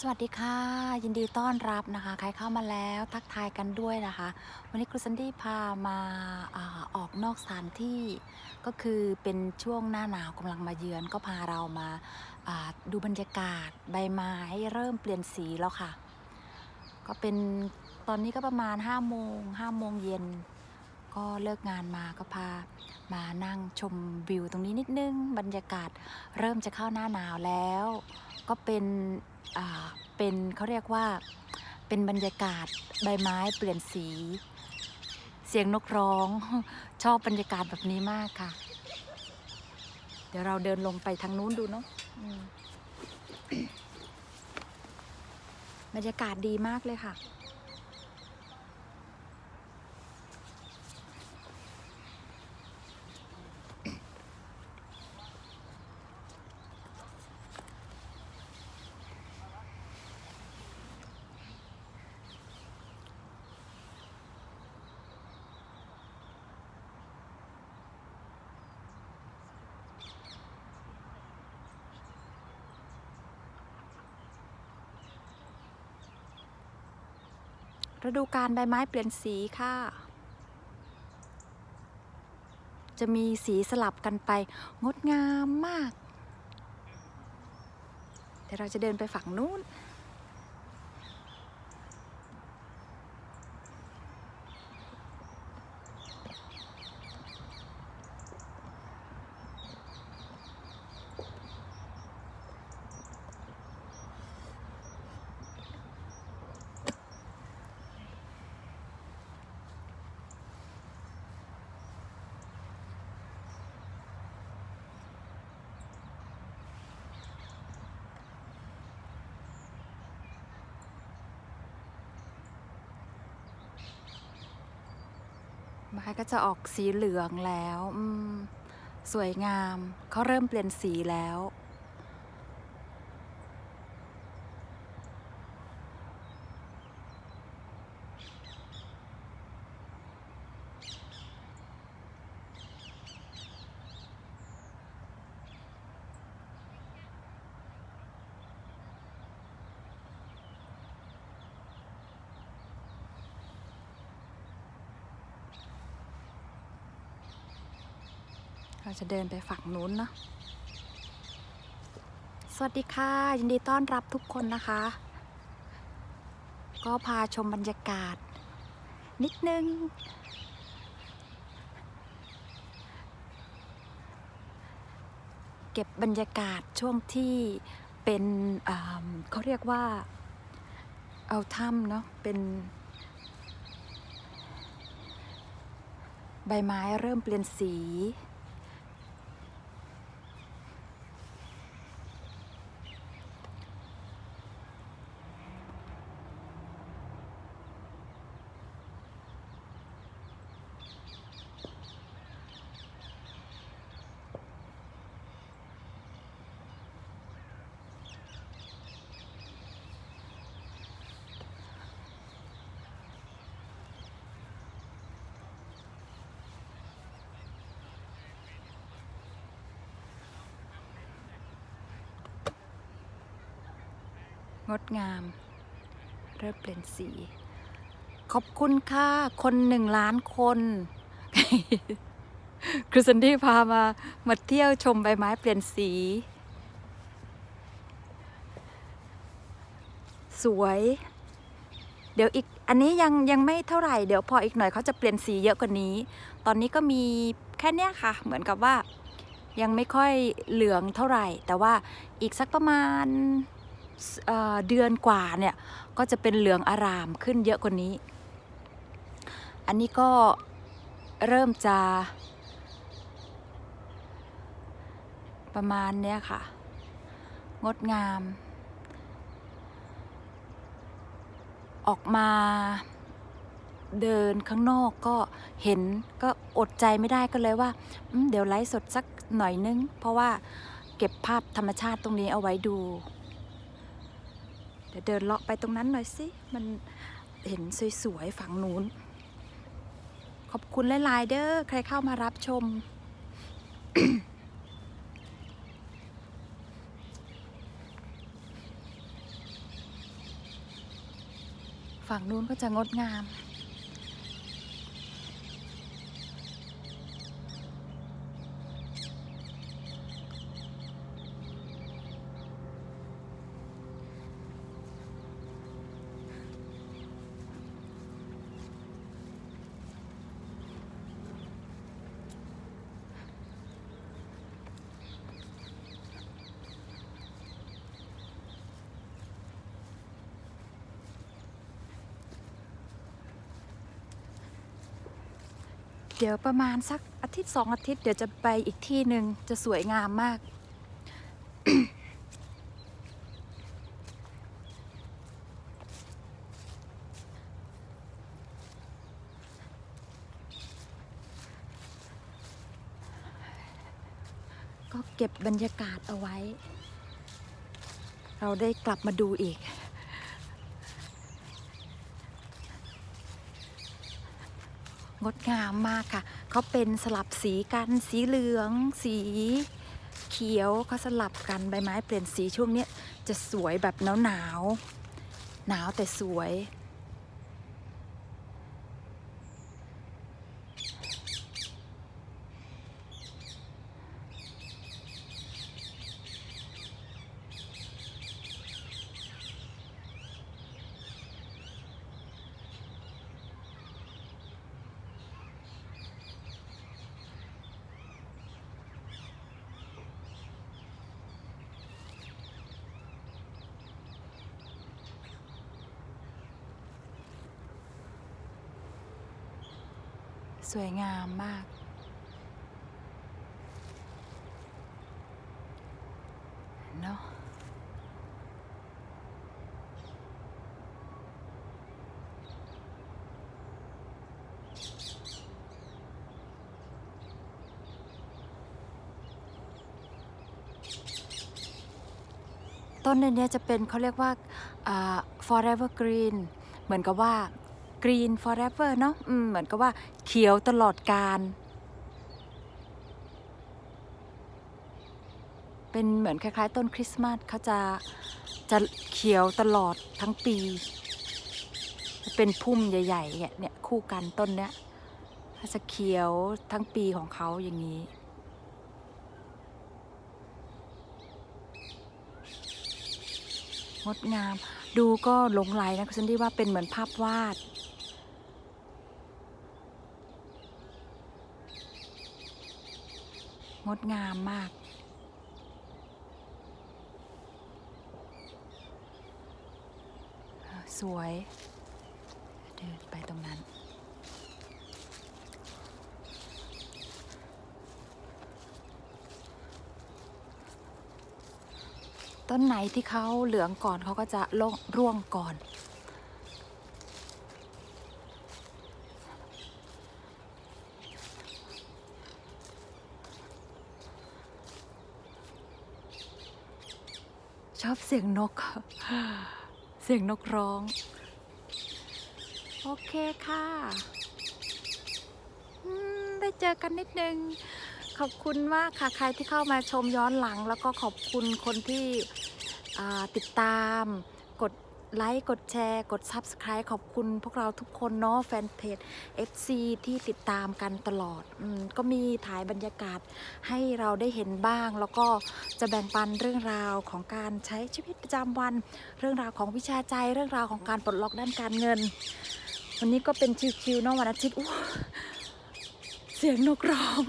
สวัสดีค่ะ ยินดีต้อนรับนะคะ ใครเข้ามาแล้วทักทายกันด้วยนะคะ วันนี้ครูซันดี้พามาอาออกนอกสถานที่ ก็คือเป็นช่วงหน้าหนาวกำลังมาเยือน ก็พาเรามาาดูบรรยากาศใบไม้เริ่มเปลี่ยนสีแล้วค่ะ ก็เป็นตอนนี้ก็ประมาณ5โมง5โมงเย็น ก็เลิกงานมาก็พามานั่งชมวิวตรงนี้นิดนึง บรรยากาศเริ่มจะเข้าหน้าหนาวแล้ว ก็เป็นเป็นเขาเรียกว่าเป็นบรรยากาศใบไม้เปลี่ยนสี เสียงนกร้อง ชอบบรรยากาศแบบนี้มากค่ะ เดี๋ยวเราเดินลงไปทางนู้นดูเนาะบรรยากาศดีมากเลยค่ะ ฤดูการใบไม้เปลี่ยนสีค่ะ จะมีสีสลับกันไป งดงามมาก เดี๋ยวเราจะเดินไปฝั่งนู้น นะคะก็จะออกสีเหลืองแล้ว สวยงามเขาเริ่มเปลี่ยนสีแล้ว เราจะเดินไปฝั่งนู้นเนาะสวัสดีค่ะ ยินดีต้อนรับทุกคนนะคะ ก็พาชมบรรยากาศ นิดนึง เก็บบรรยากาศช่วงที่เป็นเขาเรียกว่าเอาถ้ำเนาะเป็น ใบไม้เริ่มเปลี่ยนสี งดงาม เริ่มเปลี่ยนสี ขอบคุณค่ะ คนหนึ่งล้านคน ครูสันดี้พามามาเที่ยวชมใบไม้เปลี่ยนสี สวย เดี๋ยวอีกอันนี้ยังยังไม่เท่าไหร่ เดี๋ยวพออีกหน่อยเขาจะเปลี่ยนสีเยอะกว่านี้ ตอนนี้ก็มีแค่เนี้ยค่ะ เหมือนกับว่ายังไม่ค่อยเหลืองเท่าไหร่ แต่ว่าอีกสักประมาณ เเดือนกว่าเนี่ยก็จะเป็นเหลืองอารามขึ้นเยอะกว่านี้ อันนี้ก็เริ่มจะ ประมาณเนี้ยค่ะ งดงาม ออกมาเดินข้างนอกก็เห็นก็อดใจไม่ได้ก็เลยว่า เดี๋ยวไลฟ์สดสักหน่อยนึง เพราะว่าเก็บภาพธรรมชาติตรงนี้เอาไว้ดู เดินเลาะไปตรงนั้นหน่อยสิ มันเห็นสวยๆฝั่งนู้น ขอบคุณไลายๆเด้อใครเข้ามารับชม ฝั่งนู้นก็จะงดงาม เดี๋ยวประมาณสักอาทิตย์สองอาทิตย์เดี๋ยวจะไปอีกที่หนึ่งจะสวยงามมาก ก็เก็บบรรยากาศเอาไว้ เราได้กลับมาดูอีก งดงามมากค่ะ เขาเป็นสลับสีกันสีเหลือง สีเขียวเขาสลับกันใบไม้เปลี่ยนสีช่วงนี้จะสวยแบบหนาวหนาวหนาวแต่สวย สวยงามมาก เนาะต้นในเนี้ยจะเป็นเขาเรียกว่าอ่า forever green เหมือนกับว่า green forever เนาะเหมือนกับว่า ขียวตลอดการเป็นเหมือนคล้ายๆ ต้นคริสต์มาสเขาจะจะเขียวตลอดทั้งปี เป็นพุ่มใหญ่ๆเนี่ยเนี่ยคู่กันต้นเนี้ยเขาจะเขียวทั้งปีของเขาอย่างนี้ งดงามดูก็หลงไหลนะคุณซันดี้ว่าเป็นเหมือนภาพวาด งดงามมาก สวย เดินไปตรงนั้น ต้นไหนที่เขาเหลืองก่อนเขาก็จะล่วงร่วงก่อน ชอบเสียงนก เสียงนกร้อง โอเคค่ะได้เจอกันนิดนึง ขอบคุณมากค่ะ ใครที่เข้ามาชมย้อนหลัง แล้วก็ขอบคุณคนที่ติดตาม ไลค์กดแชร์ กด Subscribe ขอบคุณพวกเราทุกคนเนาะแฟนเพจ FC ที่ติดตามกันตลอดอมก็มีถ่ายบรรยากาศให้เราได้เห็นบ้าง แล้วก็จะแบ่งปันเรื่องราวของการใช้ชีวิตประจำวัน เรื่องราวของวิชาใจเรื่องราวของการปลดล็อกด้านการเงิน วันนี้ก็เป็นชิวๆเนาะวันอาทิตย์อู้เสียงนกร้อง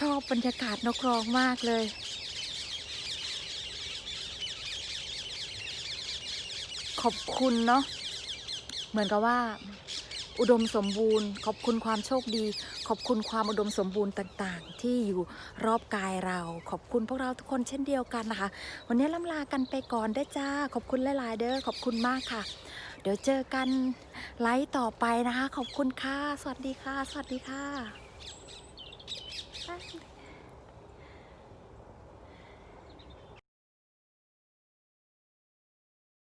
ชอบบรรยากาศนกร้องมากเลย ขอบคุณเนาะเหมือนกับว่า อุดมสมบูรณ์ ขอบคุณความโชคดี ขอบคุณความอุดมสมบูรณ์ต่างๆ ที่อยู่รอบกายเรา ขอบคุณพวกเราทุกคนเช่นเดียวกันนะคะ วันนี้ล่ำลากันไปก่อนได้จ้า ขอบคุณหลาย ๆ เด้อขอบคุณมากค่ะ เดี๋ยวเจอกันไลฟ์ต่อไปนะคะ ขอบคุณค่ะ สวัสดีค่ะ สวัสดีค่ะ